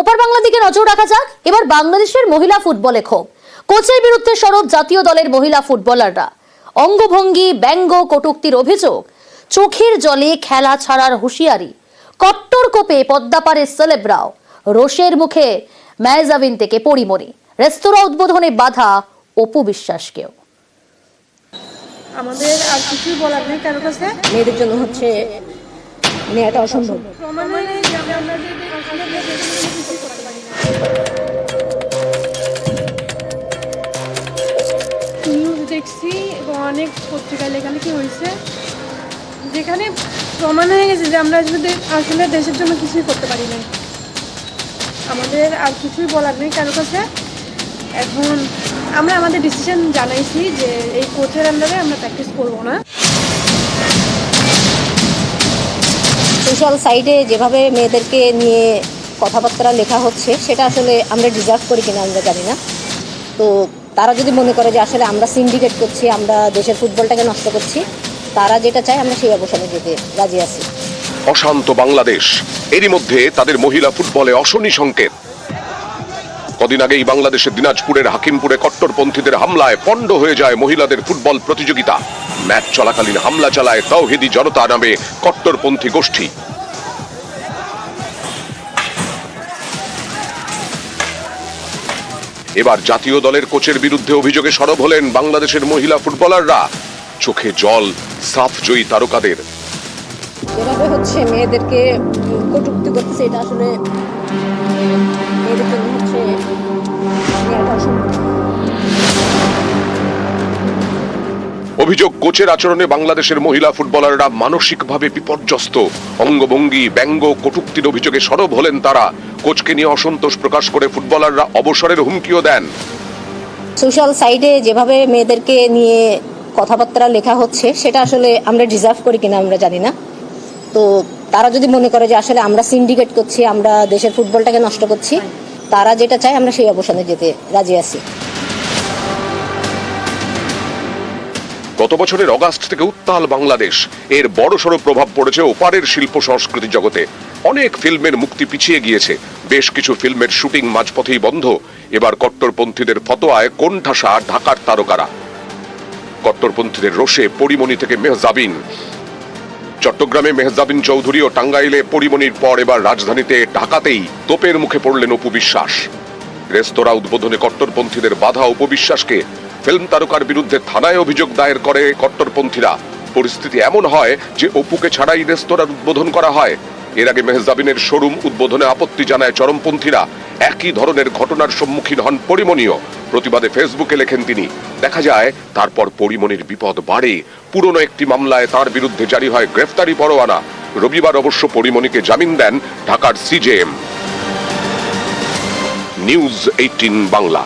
ওপার বাংলা দিকে নজর রাখা যাক। এবার বাংলাদেশের মহিলা ফুটবলে ক্ষোভ। কোচের বিরুদ্ধে সরব জাতীয় দলের মহিলা ফুটবলাররা। অঙ্গভঙ্গি ব্যঙ্গ কটুক্তির অভিযোগ। চোখের জলে খেলা ছাড়ার হুঁশিয়ারি। কট্টর কোপে পদ্মাপাড়ের সেলেব্রাও। রোষের মুখে ম্যাজাবিন থেকে পরিমণি। রেস্তোরাঁ উদ্বোধনে বাধা অপু বিশ্বাসকেও। আমাদের আর কিছুই বলার নেই কারোর কাছে। মেয়েদের জন্য হচ্ছে নেওয়াটা অসম্ভব। প্রমাণ যে আমরা নিউজ দেখছি এবং অনেক পত্রিকায় লেখালেখি হয়েছে। যেখানে প্রমাণ হয়ে গেছে যে আমরা আসলে দেশের জন্য কিছুই করতে পারি না আমাদের আর কিছুই বলার নেই কারোর কাছে। এখন আমরা আমাদের ডিসিশন জানাইছি যে এই কোচের আন্ডারে আমরা প্র্যাকটিস করব না। সোশ্যাল সাইডে যেভাবে মেয়েদেরকে নিয়ে কথাবার্তা লেখা হচ্ছে, সেটা আসলে আমরা ডিজার্ভ করি কিনা আমরা জানি না। তো তারা যদি মনে করে যে আসলে আমরা সিন্ডিকেট করছি, আমরা দেশের ফুটবলটাকে নষ্ট করছি, তারা যেটা চায় আমরা সেই অবসানে যেতে রাজি আছি। অশান্ত বাংলাদেশ। এরই মধ্যে তাদের মহিলা ফুটবলে অশনি সংকেত। কদিন আগেই বাংলাদেশের দিনাজপুরের হাকিমপুরে কট্টরপন্থীদের হামলায় পণ্ড হয়ে যায় মহিলাদের ফুটবল প্রতিযোগিতা। ম্যাচ চলাকালীন হামলা চালায় তৌহিদি জনতা নামে কট্টরপন্থী গোষ্ঠী। এবার জাতীয় দলের কোচের বিরুদ্ধে অভিযোগে সরব হলেন বাংলাদেশের মহিলা ফুটবলাররা। চোখে জল সাফ জয়ী তারকাদের হচ্ছে মেয়েদেরকে কটূক্তি এটা আসলে অভিযোগ, কোচের আচরণে বাংলাদেশের মহিলা ফুটবলাররা মানসিকভাবে বিপর্যস্ত। অঙ্গভঙ্গি, ব্যঙ্গ, কটুক্তির অভিযোগে সরব হলেন তারা। কোচকে নিয়ে অসন্তোষ প্রকাশ করে ফুটবলাররা অবসরের হুমকিও দেন। সোশ্যাল সাইডে যেভাবে মেয়েদেরকে নিয়ে কথাবার্তা লেখা হচ্ছে, সেটা আসলে আমরা ডিজার্ভ করি কিনা আমরা জানি না। তো তারা যদি মনে করে যে আসলে আমরা সিন্ডিকেট করছি, আমরা দেশের ফুটবলটাকে নষ্ট করছি, তারা যেটা চায় আমরা সেই অবসানে যেতে রাজি আছি। গত বছরের অগাস্ট থেকে উত্তাল বাংলাদেশ। এর বড়সড় প্রভাব পড়েছে ওপারের শিল্প সংস্কৃতি জগতে। অনেক ফিল্মের মুক্তি পিছিয়ে গিয়েছে। বেশ কিছু ফিল্মের শুটিং মাঝপথেই বন্ধ। এবার কট্টরপন্থীদের ফতোয়ায় কোণঠাসা ঢাকার তারকারা। কট্টরপন্থীদের রোষে পরিমণি থেকে মেহজাবিন। চট্টগ্রামে মেহজাবিন চৌধুরী ও টাঙ্গাইলে পরিমণির পর এবার রাজধানীতে ঢাকাতেই তোপের মুখে পড়লেন অপু বিশ্বাস। রেস্তোরাঁ উদ্বোধনে কট্টরপন্থীদের বাধা উপবিশ্বাসকে ফিল্ম তারকার বিরুদ্ধে থানায় অভিযোগ দায়ের করে কট্টরপন্থীরা। পরিস্থিতি এমন হয় যে অপুকে ছাড়াই রেস্তোরাঁর উদ্বোধন করা হয়। এর আগে মেহজাবিনের শোরুম উদ্বোধনে আপত্তি জানায় চরমপন্থীরা। একই ধরনের ঘটনার সম্মুখীন হন পরিমণীয় প্রতিবাদে ফেসবুকে লেখেন তিনি, দেখা যায়, তারপর পরিমণির বিপদ বাড়ে। পুরনো একটি মামলায় তার বিরুদ্ধে জারি হয় গ্রেফতারি পরোয়ানা। রবিবার অবশ্য পরিমণিকে জামিন দেন ঢাকার সিজেএম। News eighteen Bangla.